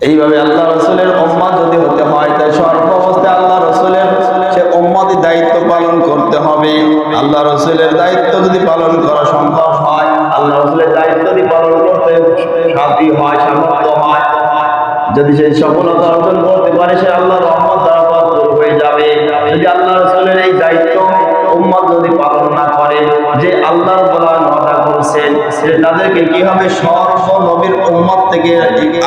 এইভাবে আল্লাহ রসুলের উম্মত যদি হতে হয়, তাই সর্ব অবস্থায় আল্লাহ রসুলের সে উম্মতি দায়িত্ব পালন করতে হবে। আল্লাহ রসুলের দায়িত্ব যদি পালন করা সম্ভব হয়, আল্লাহ রসুলের দায়িত্ব যদি পালন করতে সাথী হয়, সামর্থ্য হয়, যদি সেই সফলতা অর্জন করতে পারে, সে আল্লাহ রহমত দ্বারা পাত্র হয়ে যাবে। যদি আল্লাহ রসুলের এই দায়িত্ব উম্মত যদি পালন না করে, যে আল্লাহ বলা করছেন তাদেরকে কি হবে সর্ব নবীর উম্মত থেকে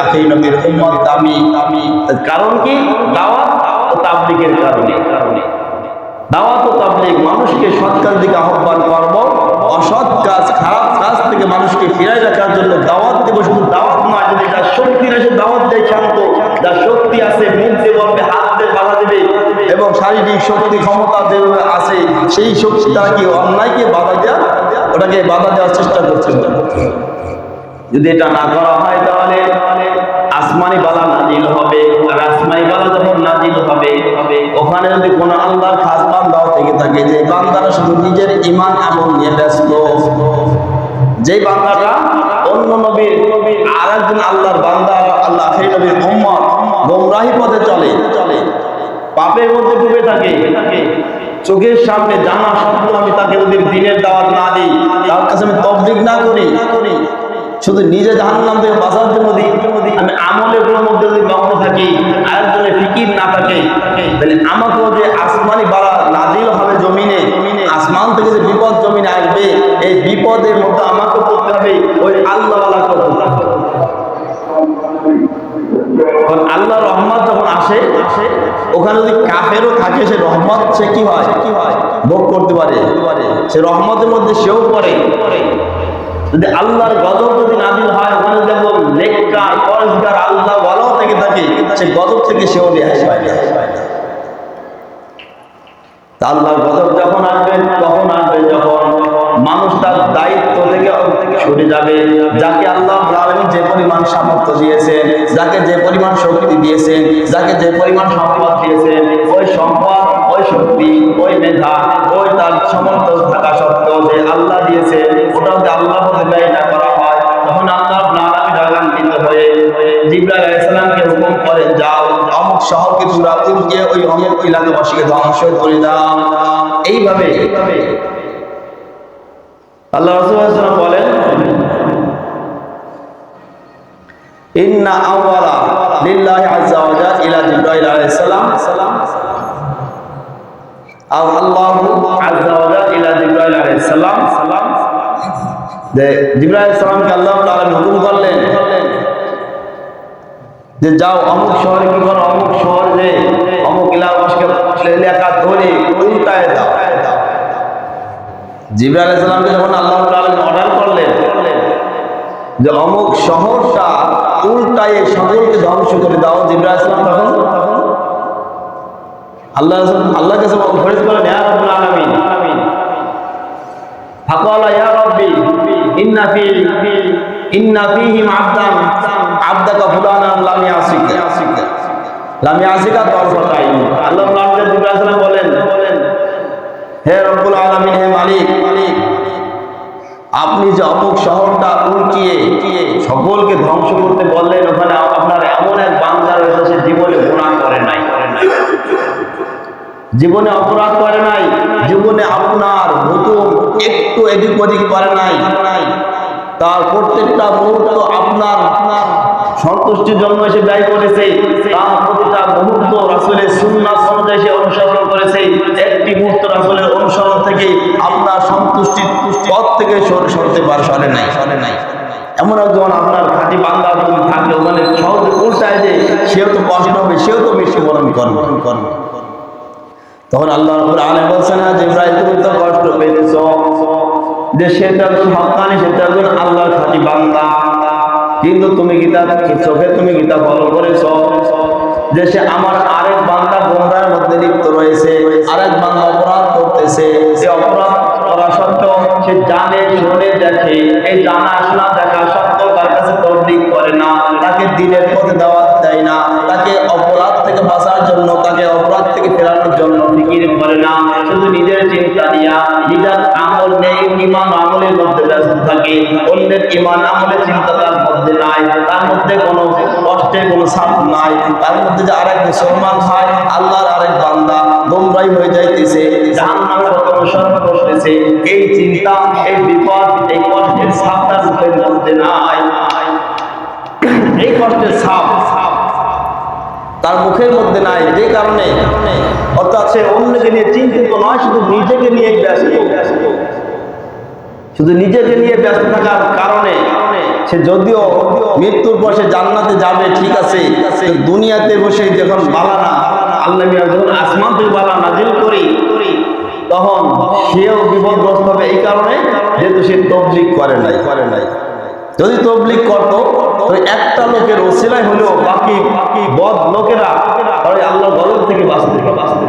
আখেরি নবীর উম্মত দামি দামি। কারণ কি? দাওয়াত ও তাবলিগের কারণে। কারণে দাওয়াত ও তাবলিগ মানুষকে সৎ কাজ দিকে আহ্বান করব। অসৎ কাজ, খারাপ কাজ থেকে মানুষকে ফিরাই রাখার জন্য দাওয়াত দেবো। শুধু দাওয়াত নয়, যদি যার শক্তি রয়েছে দাওয়াত দেয় শান্ত যার শক্তি আছে, মুখ দিয়ে বলবে, হাত দিয়ে বাধা দেবে। এবং শারীরিক শক্তি ক্ষমতা যে আছে, সেই শক্তি তারা কি অন্যায়কে বাধা ওটাকে বাধা দেওয়ার চেষ্টা করছে যদি এটা না করা হয় তাহলে আসমানি বালা নাজিল হবে, আর আসমানি বালা যখন নাজিল হবে, ওখানে যদি কোনো আল্লাহর খাস বান্দাও থেকে থাকে, যে বান্দারা শুধু নিজের ইমান এমন নিয়ে ব্যস্ত, যেই বান্দাটা অন্য নবীর আর একজন আল্লাহর বান্দা আল্লাহ, সেই নবীর উম্মত, গোমরাহি পথে চলে চলে, পাপের মধ্যে ডুবে থাকে। চোখের সামনে জানা সত্ত্বেও আমি তাকে যদি দিনের দাওয়াত না দিই, তার কাছে আমি তবলিক না করি। শুধু নিজে জাহান্নাম থেকে বাঁচার জন্য দিই। আমি আমলের মধ্যে যদি মগ্ন থাকি, আরেকজনের ফিকির না থাকে, তাহলে আমাকেও যে আসমানি বাড়া নাজিল হবে জমিনে, আসমান থেকে যে বিপদ জমিনে আসবে, এই বিপদের মধ্যে আমাকে করতে হবে, ওই আল্লাহ করতে হবে। কারণ আল্লাহ রহমত যখন আসে আসে ওখানে যদি কাফেরও থাকে, সে রহমত, সে কি হয়? কি হয় ভোগ করতে পারে। সে রহমতের মধ্যে সেও পড়ে। যদি আল্লাহর গজব যদি নাজিল হয়, ওখানে যেমন লেখকার পরিষ্কার আল্লাহ বলাও থেকে থাকে, সে গজব থেকে সেও রেহাই পায়। আল্লাহর গজব যখন আসবে, তখন আসবে যখন সরে যাবে। যাকে আল্লাহ যে পরিমাণ সামর্থ্য দিয়েছেন, যাকে যে পরিমাণ শক্তি দিয়েছেন, যাকে যে পরিমাণ সম্পদ দিয়েছেন, ওই সম্পদ, ওই শক্তি, ওই মেধা, ওই তার সমর্থ থাকা সত্ত্বেও যে আল্লাহ দিয়েছে ওটা যদি আল্লাহ না করা হয়। তখন আল্লাহ হয়ে আলাইসালামকে হুকুম যাও, অমুক শহরকে ওই অমুক এলাকাবাসীকে ধ্বংস করে দাও। এইভাবে আল্লাহ রসুল বলেন, ইন্না আওয়ালা লিল্লাহি আযজা ওয়া জাল ইলা জিবরাইল আলাইহিস সালাম আও যে যাও অমুক শহরে কি করো? অমুক শহর অমুক এলাকা ধরে দাও। জিবরা আলাইসালামকে যখন আল্লাহ অর্ডার করলেন, যে অমুক শহরটা উল্টায় সকলকে ধ্বংস করে দাও জিবরা তখন আল্লাহ আল্লাহ কাছে ফরিজ করেন ইয়া রাব্বুল আলামিন, ফাকালা ইয়া রাব্বি, ইন্না আপনি যে অমুক শহরটা উল্টিয়ে সকলকে ধ্বংস করতে বললেন, ওখানে আপনার এমন এক বান্দা রয়েছে, সে জীবনে গুণা করে নাই। জীবনে অপরাধ করে নাই, জীবনে আপনার নতুন একটু এদিক ওদিক করে নাই। তার প্রত্যেকটা মুহূর্ত আপনার আপনার সন্তুষ্টির জন্য এসে ব্যয় করেছে। তার খাঁটি বাংলা যদি থাকলে যে সেও তো কষ্ট হবে, সেও তো করবে করবে। তখন আল্লাহ আলামিন বলছেন যে প্রায় তুমি তো কষ্ট পেয়েছ। যে সেটা সেটা একজন আল্লাহর খাঁটি বান্দা। কিন্তু তুমি গীতা চোখে তুমি গীতা ফলো করেছ? যে সে আমার আরেক বান্দা গোমরার মধ্যে লিপ্ত রয়েছে, আরেক বান্দা অপরাধ করতেছে। সে অপরাধ করা সত্ত্বেও সে জানে, শুনে, দেখে। এই জানা, শোনা, দেখা দিনের পথে দাওয়াত দেয় না। তাকে অপরাধ থেকে বাঁচার জন্য, তাকে অপরাধ থেকে ফেরানোর জন্য ফিকির করে না। শুধু নিজের চিন্তা নিয়া নিজের আমল নেই ইমান আমলের মধ্যে ব্যস্ত থাকে। অন্যের ইমান আমলের চিন্তা তার মধ্যে নাই। তার মধ্যে কোনো কষ্টের কোনো ছাপ নাই। তার মধ্যে যে আরেক মুসলমান হয়, আল্লাহর আরেক বান্দা গোমরাই হয়ে যাইতেছে জাহান্নামের অনুসরণ করতেছে এই চিন্তা, এই বিপদ, এই কষ্টের তার মধ্যে নাই। এই কষ্টের সাপ তার মুখের মধ্যে নাই, যে কারণে। অর্থাৎ সে অন্যকে নিয়ে চিন্তিত নয়, শুধু নিজেকে নিয়ে ব্যস্ত। শুধু নিজেকে নিয়ে ব্যস্ত থাকার কারণে সে যদিও মৃত্যুর পর সে জান্নাতে যাবে, ঠিক আছে দুনিয়াতে বসে যখন বালা না আল্লাহ যখন আসমান থেকে বালা নাজিল করি, তখন সেও বিপদগ্রস্ত হবে এই কারণে, যেহেতু সে তবলিক করে নাই করে নাই। যদি তবলিক করতো একটা লোকের ওসিলাই হলেও বাকি বাকি বদ লোকেরা আল্লাহ গরম থেকে বাঁচতে বাঁচতে